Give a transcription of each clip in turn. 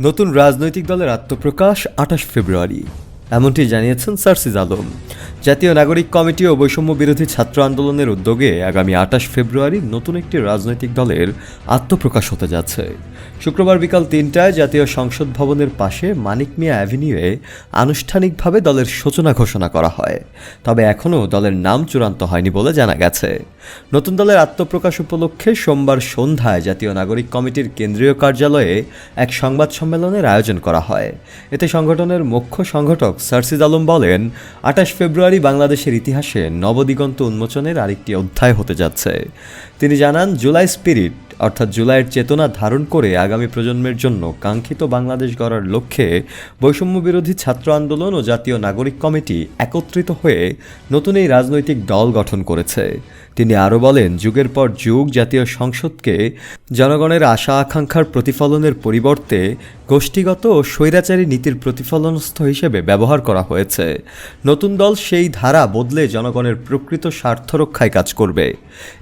নতুন নতুন রাজনৈতিক দলের আত্মপ্রকাশ আঠাশ ফেব্রুয়ারি। এমনটি জানিয়েছেন সার্সিজ আলম। জাতীয় নাগরিক কমিটি ও বৈষম্য বিরোধী ছাত্র আন্দোলনের উদ্যোগে আগামী আঠাশ ফেব্রুয়ারি নতুন একটি রাজনৈতিক দলের আত্মপ্রকাশ হতে যাচ্ছে। শুক্রবার বিকাল তিনটায় জাতীয় সংসদ ভবনের পাশে মানিক মিয়া অ্যাভিনিউয়ে আনুষ্ঠানিকভাবে দলের সূচনা ঘোষণা করা হয়। তবে এখনও দলের নাম চূড়ান্ত হয়নি বলে জানা গেছে। নতুন দলের আত্মপ্রকাশ উপলক্ষে সোমবার সন্ধ্যায় জাতীয় নাগরিক কমিটির কেন্দ্রীয় কার্যালয়ে এক সংবাদ সম্মেলনের আয়োজন করা হয়। এতে সংগঠনের মুখ্য সংগঠক সার্সিদ আলম বলেন, আঠাশ ফেব্রুয়ারি বাংলাদেশের ইতিহাসে নবদিগন্ত উন্মোচনের আরেকটি অধ্যায় হতে যাচ্ছে। তিনি জানান জুলাই স্পিরিট অর্থাৎ জুলাইয়ের চেতনা ধারণ করে আগামী প্রজন্মের জন্য কাঙ্ক্ষিত বাংলাদেশ গড়ার লক্ষ্যে বৈষম্য বিরোধী ছাত্র আন্দোলন ও জাতীয় নাগরিক কমিটি একত্রিত হয়ে নতুন এই রাজনৈতিক দল গঠন করেছে। তিনি আরও বলেন, যুগের পর যুগ জাতীয় সংসদকে জনগণের আশা আকাঙ্ক্ষার প্রতিফলনের পরিবর্তে গোষ্ঠীগত ও স্বৈরাচারী নীতির প্রতিফলনস্থ হিসেবে ব্যবহার করা হয়েছে। নতুন দল সেই ধারা বদলে জনগণের প্রকৃত স্বার্থ রক্ষায় কাজ করবে।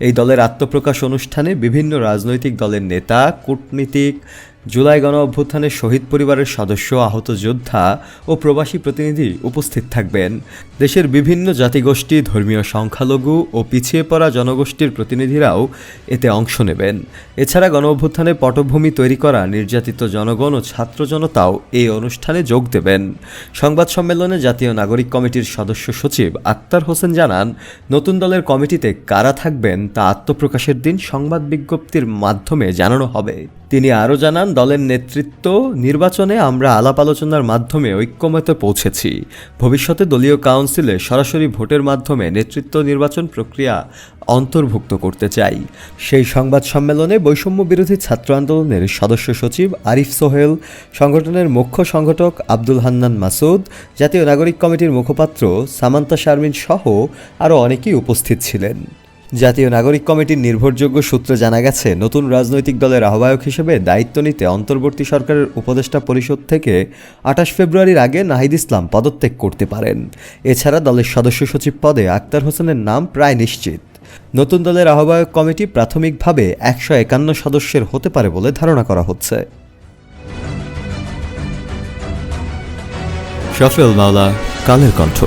এই দলের আত্মপ্রকাশ অনুষ্ঠানে বিভিন্ন রাজনৈতিক দলের নেতা কূটনীতিক জুলাই গণ অভ্যুত্থানের শহীদ পরিবারের সদস্য, আহত যোদ্ধা ও প্রবাসী প্রতিনিধি উপস্থিত থাকবেন। দেশের বিভিন্ন জাতিগোষ্ঠী, ধর্মীয় সংখ্যালঘু ও পিছিয়ে পড়া জনগোষ্ঠীর প্রতিনিধিরাও এতে অংশ নেবেন। এছাড়া গণ অভ্যুত্থানে পটভূমি তৈরি করা নির্যাতিত জনগণ ও ছাত্র জনতাও এই অনুষ্ঠানে যোগ দেবেন। সংবাদ সম্মেলনে জাতীয় নাগরিক কমিটির সদস্য সচিব আক্তার হোসেন জানান, নতুন দলের কমিটিতে কারা থাকবেন তা আত্মপ্রকাশের দিন সংবাদ বিজ্ঞপ্তির মাধ্যমে জানানো হবে। তিনি আরও জানান, দলের নেতৃত্ব নির্বাচনে আমরা আলাপ আলোচনার মাধ্যমে ঐক্যমতে পৌঁছেছি। ভবিষ্যতে দলীয় কাউন্সিলে সরাসরি ভোটের মাধ্যমে নেতৃত্ব নির্বাচন প্রক্রিয়া অন্তর্ভুক্ত করতে চাই। সেই সংবাদ সম্মেলনে বৈষম্য বিরোধী ছাত্র আন্দোলনের সদস্য সচিব আরিফ সোহেল, সংগঠনের মুখ্য সংগঠক আব্দুল হান্নান মাসুদ, জাতীয় নাগরিক কমিটির মুখপাত্র সামান্তা শারমিন সহ আরও অনেকেই উপস্থিত ছিলেন। জাতীয় নাগরিক কমিটির নির্ভরযোগ্য সূত্রে জানা গেছে, নতুন রাজনৈতিক দলের আহ্বায়ক হিসেবে দায়িত্ব নিতে অন্তর্বর্তী সরকারের উপদেষ্টা পরিষদ থেকে আঠাশ ফেব্রুয়ারির আগে নাহিদ ইসলাম পদত্যাগ করতে পারেন। এছাড়া দলের সদস্য সচিব পদে আক্তার হোসেনের নাম প্রায় নিশ্চিত। নতুন দলের আহ্বায়ক কমিটি প্রাথমিকভাবে একশো একান্ন সদস্যের হতে পারে বলে ধারণা করা হচ্ছে। শফিউল মাওলা, কালের কণ্ঠ।